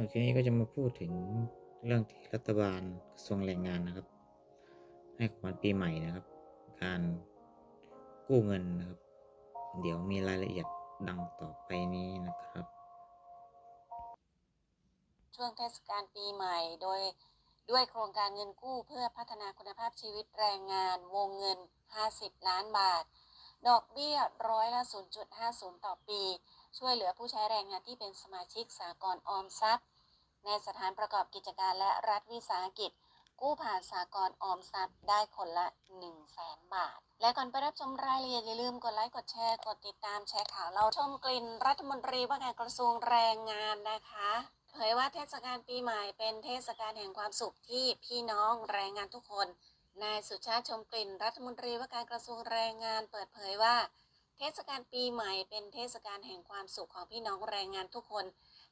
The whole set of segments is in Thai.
โอเคนี้ก็จะมาพูดถึงเรื่องที่รัฐบาลกระทรวงแรงงานนะครับ ให้ของขวัญปีใหม่นะครับ การกู้เงินนะครับ เดี๋ยวมีรายละเอียดดังต่อไปนี้นะครับ ช่วงเทศกาลปีใหม่โดยด้วยโครงการเงินกู้เพื่อพัฒนาคุณภาพชีวิตแรงงานวงเงิน 50 ล้านบาท ดอกเบี้ยร้อยละ 0.50 ต่อปี ช่วยเหลือผู้ใช้แรงงานที่เป็นสมาชิกสากลออมทรัพย์ ในสถานประกอบกิจการและรัฐวิสาหกิจ กู้ผ่านสากลออมทรัพย์ได้คนละ 1 0 0 0 0แสนบาท และก่อนไปรับชมรายละเอียดอย่าลืมกดไลค์กดแชร์กดติดตามแชร์ข่าวเราชมกลิ่นรัฐมนตรีว่าการกระทรวงแรงงานนะคะเผยว่าเทศกาลปีใหม่เป็นเทศกาลแห่งความสุขที่พี่น้องแรงงานทุกคน นายสุชาติชมกลิ่นรัฐมนตรีว่าการกระทรวงแรงงานเปิดเผยว่า เทศกาลปีใหม่เป็นเทศกาลแห่งความสุขของพี่น้องแรงงานทุกคน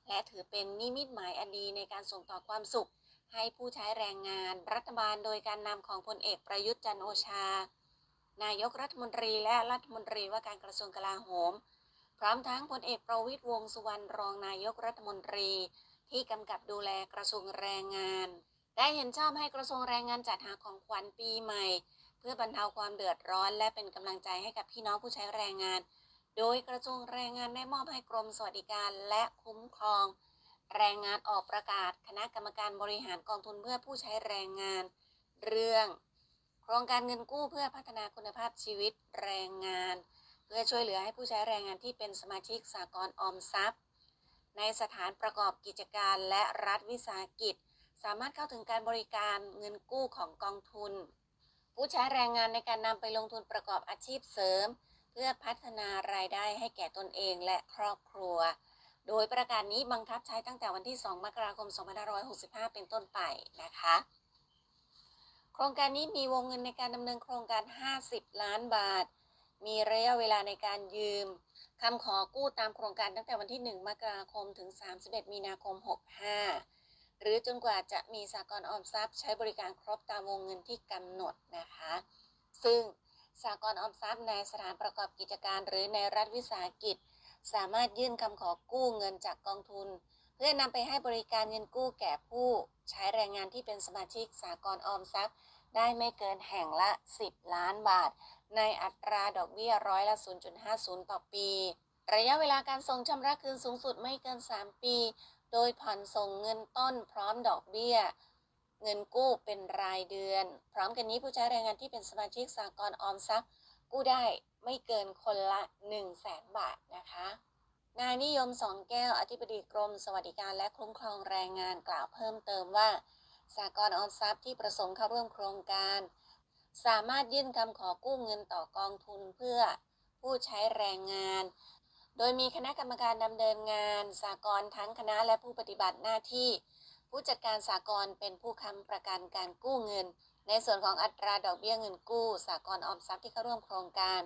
และถือเป็นนิมิตหมายอันดีในการส่งต่อความสุข ให้ผู้ใช้แรงงาน รัฐบาลโดยการนำของพลเอกประยุทธ์จันโอชา นายกรัฐมนตรีและรัฐมนตรีว่าการกระทรวงกลาโหม พร้อมทั้งพลเอกประวิตยวงษ์สุวรรณรองนายกรัฐมนตรี ที่กำกับดูแลกระทรวงแรงงาน ได้เห็นชอบให้กระทรวงแรงงานจัดหาของขวัญปีใหม่ เพื่อบรรเทาความเดือดร้อน และเป็นกำลังใจให้กับพี่น้องผู้ใช้แรงงาน โดยกระทรวงแรงงานได้มอบให้กรมสวัสดิการและคุ้มครอง แรงงานออกประกาศ คณะกรรมการบริหารกองทุนเพื่อผู้ใช้แรงงาน เรื่อง โครงการเงินกู้เพื่อพัฒนาคุณภาพชีวิตแรงงาน เพื่อช่วยเหลือให้ผู้ใช้แรงงานที่เป็นสมาชิกสากลออมทรัพย์ ในสถานประกอบกิจการและรัฐวิสาหกิจ สามารถเข้าถึงการบริการเงินกู้ของกองทุน ผู้ใช้แรงงานในการนำไปลงทุนประกอบอาชีพเสริม เพื่อพัฒนารายได้ให้แก่ตนเองและครอบครัว โดยประกาศนี้บังคับใช้ตั้งแต่วันที่ 2 มกราคม 2565 เป็นต้นไปนะคะ โครงการนี้มีวงเงินในการดำเนินโครงการ 50 ล้านบาท มีระยะเวลาในการยืมคำขอกู้ตามโครงการตั้งแต่วันที่ 1 มกราคม ถึง 31 มีนาคม 65 หรือจนกว่าจะมีสากลออมทรัพย์ ใช้บริการครบตามวงเงินที่กำหนดนะคะ ซึ่งสากลออมทรัพย์ในสถานประกอบกิจการ หรือในรัฐวิสาหกิจ สามารถยื่นคำขอกู้เงินจากกองทุน เพื่อนำไปให้บริการเงินกู้แก่ผู้ใช้แรงงานที่เป็นสมาชิกสากลออมทรัพย์ ได้ไม่เกินแห่งละ 10 ล้านบาท ในอัตราดอกเบี้ยร้อยละ 0.50 ต่อปี ระยะเวลาการส่งชำระคืนสูงสุดไม่เกิน 3 ปี โดยผ่อนส่งเงินต้นพร้อมดอกเบี้ย เงินกู้เป็นรายเดือน พร้อมกันนี้ผู้ใช้แรงงานที่เป็นสมาชิกสากลออมทรัพย์ กู้ได้ไม่เกินคนละ 1 0 0 0 0แสนบาทนะคะ นายนิยมสองแก้วอธิบดีกรม สวัสดิการและคุ้มครองแรงงานกล่าวเพิ่มเติมว่าสากลออมทรัพย์ที่ประสงค์เข้าร่วมโครงการ สามารถยื่นคำขอกู้เงินต่อกองทุนเพื่อผู้ใช้แรงงาน โดยมีคณะกรรมการดำเนินงานสากลทั้งคณะและผู้ปฏิบัติหน้าที่ ผู้จัดการสากลเป็นผู้ค้ำประกันการกู้เงิน ในส่วนของอัตราดอกเบี้ยเงินกู้ สากลออมทรัพย์ที่เข้าร่วมโครงการ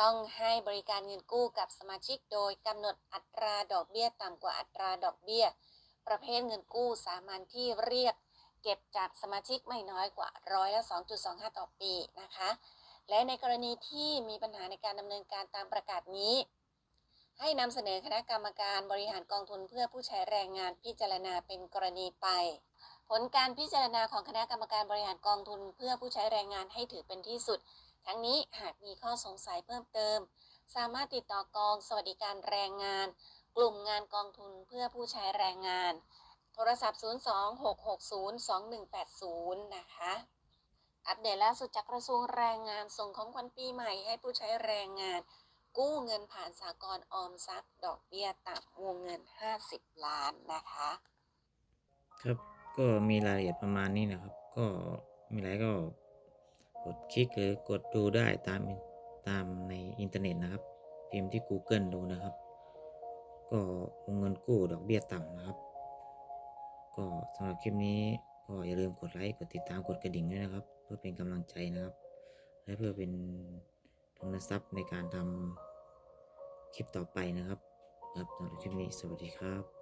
ต้องให้บริการเงินกู้กับสมาชิก โดยกำหนดอัตราดอกเบี้ยต่ำกว่าอัตราดอกเบี้ย ประเภทเงินกู้สามัญที่เรียก เก็บจากสมาชิกไม่น้อยกว่าร้อยละ 2.25 ต่อปีนะคะ และในกรณีที่มีปัญหาในการดำเนินการตามประกาศนี้ ให้นำเสนอคณะกรรมการบริหารกองทุนเพื่อผู้ใช้แรงงานพิจารณาเป็นกรณีไป ผลการพิจารณาของคณะกรรมการบริหารกองทุนเพื่อผู้ใช้แรงงานให้ถือเป็นที่สุด ทั้งนี้หากมีข้อสงสัยเพิ่มเติม สามารถติดต่อกองสวัสดิการแรงงาน กลุ่มงานกองทุนเพื่อผู้ใช้แรงงาน โทรศัพท์ 026602180 นะคะ อัปเดตล่าสุดจากกระทรวงแรงงานส่งของขวัญปีใหม่ให้ผู้ใช้แรงงาน กู้เงินผ่านสากลออมทรัพย์ดอกเบี้ยต่ำวงเงิน 50 ล้านนะคะ ครับก็มีรายละเอียดประมาณนี้นะครับ ก็มีอะไรก็กดคลิกหรือกดดูได้ตามตามในอินเทอร์เน็ตนะครับ พิมพ์ที่ Google ดูนะครับ ก็วงเงินกู้ดอกเบี้ยต่ำนะครับ ก็สำหรับคลิปนี้ก็อย่าลืมกดไลค์กดติดตามกดกระดิ่งด้วยนะครับ เพื่อเป็นกำลังใจนะครับ และเพื่อเป็นทุนทรัพย์ในการทำ คลิปต่อไปนะครับครับสำหรับคลิปนี้สวัสดีครับ